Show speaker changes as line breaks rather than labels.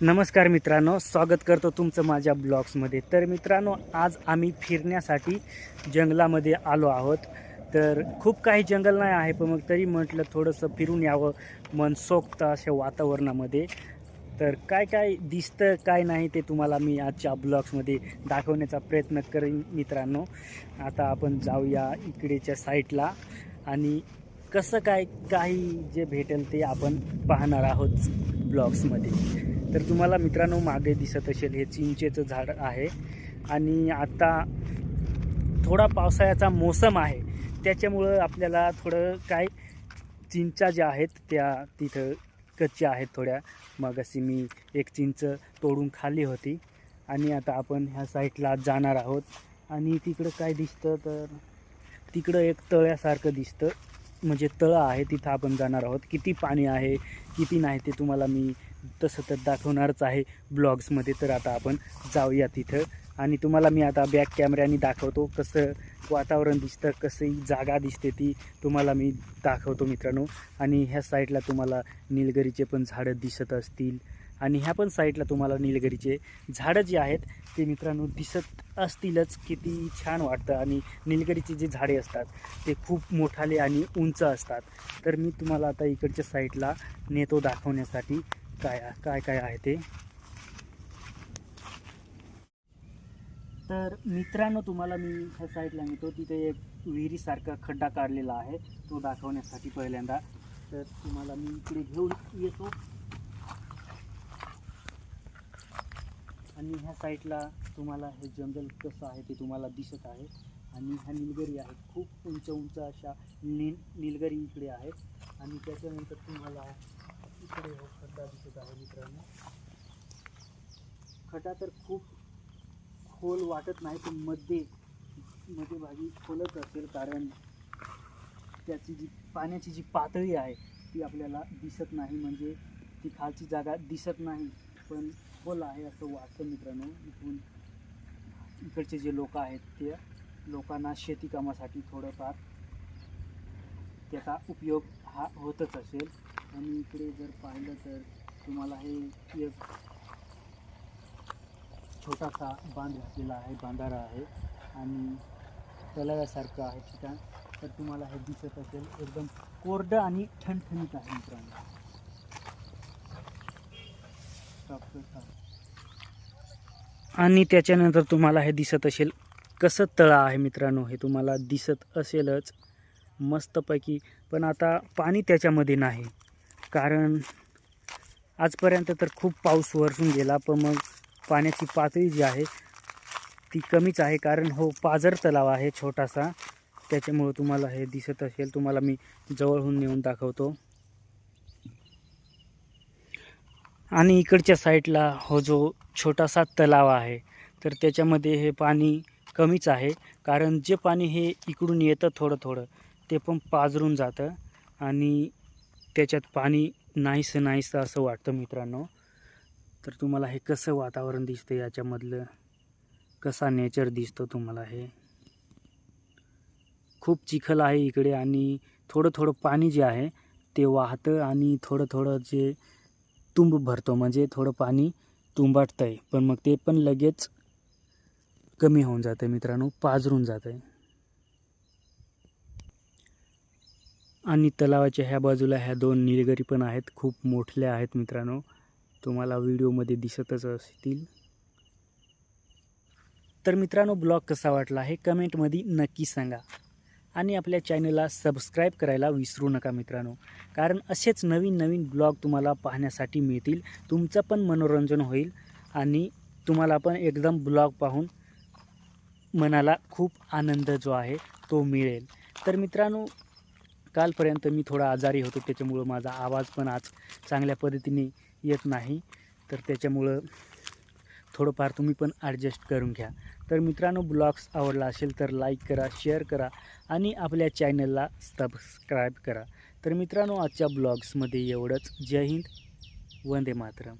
नमस्कार मित्रांनो स्वागत करतो तुमचं माझ्या ब्लॉग्समध्ये. तर मित्रांनो आज आम्ही फिरण्यासाठी जंगलामध्ये आलो आहोत. तर खूप काही जंगल नाही आहे पण मग तरी म्हटलं थोडंसं फिरून यावं मन सोक्त अशा वातावरणामध्ये. तर काय काय दिसतं काय नाही ते तुम्हाला मी आजच्या ब्लॉग्समध्ये दाखवण्याचा प्रयत्न करेन मित्रांनो. आता आपण जाऊया इकडेच्या साईडला आणि कसं काय काही जे भेटेल ते आपण पाहणार आहोत ब्लॉग्समध्ये. तर तुम्हाला मित्रांनो मागे दिसत असेल हे चिंचेचं झाड आहे. आणि आता थोडा पावसाळ्याचा मोसम आहे. त्याच्यामुळं आपल्याला थोडं काय चिंचा ज्या आहेत त्या तिथं कच्च्या आहेत थोड्या. मग अशी मी एक चिंच तोडून खाली होती. आणि आता आपण ह्या साईडला जाणार आहोत. आणि तिकडं काय दिसतं तर तिकडं एक तळ्यासारखं दिसतं. म्हणजे तळं आहे तिथं आपण जाणार आहोत. किती पाणी आहे किती नाही ते तुम्हाला मी तसं तर दाखवणारच आहे ब्लॉग्समध्ये. तर आता आपण जाऊया तिथं आणि तुम्हाला मी आता बॅक कॅमेऱ्याने दाखवतो कसं वातावरण दिसतं कसं जागा दिसते ती तुम्हाला मी दाखवतो मित्रांनो. आणि ह्या साईडला तुम्हाला निलगिरीचे पण झाडं दिसत असतील. आणि ह्या पण साईडला तुम्हाला निलगिरीचे झाडं जे आहेत ते मित्रांनो दिसत असतीलच. किती छान वाटतं. आणि निलगिरीचे जे झाडे असतात ते खूप मोठाले आणि उंच असतात. तर मी तुम्हाला आता इकडच्या साईडला नेतो दाखवण्यासाठी. काय काय काय आहे ते? तर मित्रांनो तुम्हाला मी ह्या साईडला नेतो. तिथे एक विहिरीसारखा खड्डा काढलेला आहे. तो दाखवण्यासाठी पहिल्यांदा. तर तुम्हाला मी इकडे घेऊन येतो. आणि ह्या साईडला तुम्हाला हे जंगल कसं आहे ते तुम्हाला दिसत आहे. आणि ह्या निलगिरी आहेत. खूप उंच उंच अशा नील निलगिरी इकडे आहेत. आणि त्याच्यानंतर तुम्हाला इकडे हो खड्डा दिसत आहे मित्रांनो. खड्डा तर खूप खोल वाटत नाही पण मध्ये मध्येभागी खोलच असेल कारण त्याची जी पाण्याची जी पातळी आहे ती आपल्याला दिसत नाही. म्हणजे ती खालची जागा दिसत नाही पण खोल आहे असं वाटतं मित्रांनो. इथून इकडचे जे लोक आहेत ते लोकांना शेती कामासाठी थोडंफार त्याचा उपयोग हा होतच असेल. आणि इकडे जर पाहिलं तर तुम्हाला हे एक छोटासा बांध घातलेला आहे बांधारा आहे. आणि तलाव्यासारखं आहे ठिकाण तर तुम्हाला हे दिसत असेल एकदम कोरडं आणि ठणठणीत आहे मित्रांनो. आणि त्याच्यानंतर तुम्हाला हे दिसत असेल कसं तळं आहे मित्रांनो हे तुम्हाला दिसत असेलच. मस्तपैकी. पण आता पाणी त्याच्यामध्ये नाही. कारण आजपर्यंत तर खूप पाऊस वरसून गेला पण मग पाण्याची पातळी जी आहे ती कमीच आहे. कारण हो पाझर तलाव आहे छोटासा. त्याच्यामुळं तुम्हाला हे दिसत असेल तुम्हाला मी जवळहून नेऊन दाखवतो. आणि इकडच्या साईडला हो जो छोटासा तलाव आहे तर त्याच्यामध्ये हे पाणी कमीच आहे. कारण जे पाणी हे इकडून येतं थोडं थोडं ते पण पाजरून जातं आणि त्याच्यात पाणी नाहीसं नाहीसं असं वाटतं मित्रांनो. तर तुम्हाला हे कसं वातावरण दिसतं याच्यामधलं? कसा नेचर दिसतो तुम्हाला हे? खूप चिखल आहे इकडे आणि थोडं थोडं पाणी जे आहे ते वाहतं आणि थोडं थोडं जे तुंब भरतो म्हणजे थोडं पाणी तुंबाटतं आहे पण मग ते पण लगेच कमी होऊन जातं मित्रांनो पाजरून जातं आहे आणि तलावाच्या ह्या बाजूला ह्या दोन निलगिरी पण आहेत खूप मोठल्या आहेत मित्रांनो. तुम्हाला व्हिडिओमध्ये दिसतच असतील. तर मित्रांनो ब्लॉग कसा वाटला हे कमेंटमध्ये नक्की सांगा. आणि आपल्या चॅनलला सबस्क्राईब करायला विसरू नका मित्रांनो. कारण असेच नवीन नवीन ब्लॉग तुम्हाला पाहण्यासाठी मिळतील तुमचं पण मनोरंजन होईल आणि तुम्हाला पण एकदम ब्लॉग पाहून मनाला खूप आनंद जो आहे तो मिळेल. तर मित्रांनो कालपर्यंत मी थोडा आजारी होतो त्याच्यामुळं माझा आवाज पण आज चांगल्या पद्धतीने येत नाही. तर त्याच्यामुळं थोडंफार तुम्ही पण ॲडजस्ट करून घ्या. तर मित्रांनो ब्लॉग्स आवडला असेल तर लाईक करा शेअर करा आणि आपल्या चॅनलला सबस्क्राईब करा. तर मित्रांनो आजच्या ब्लॉग्समध्ये एवढंच. जय हिंद वंदे मातरम.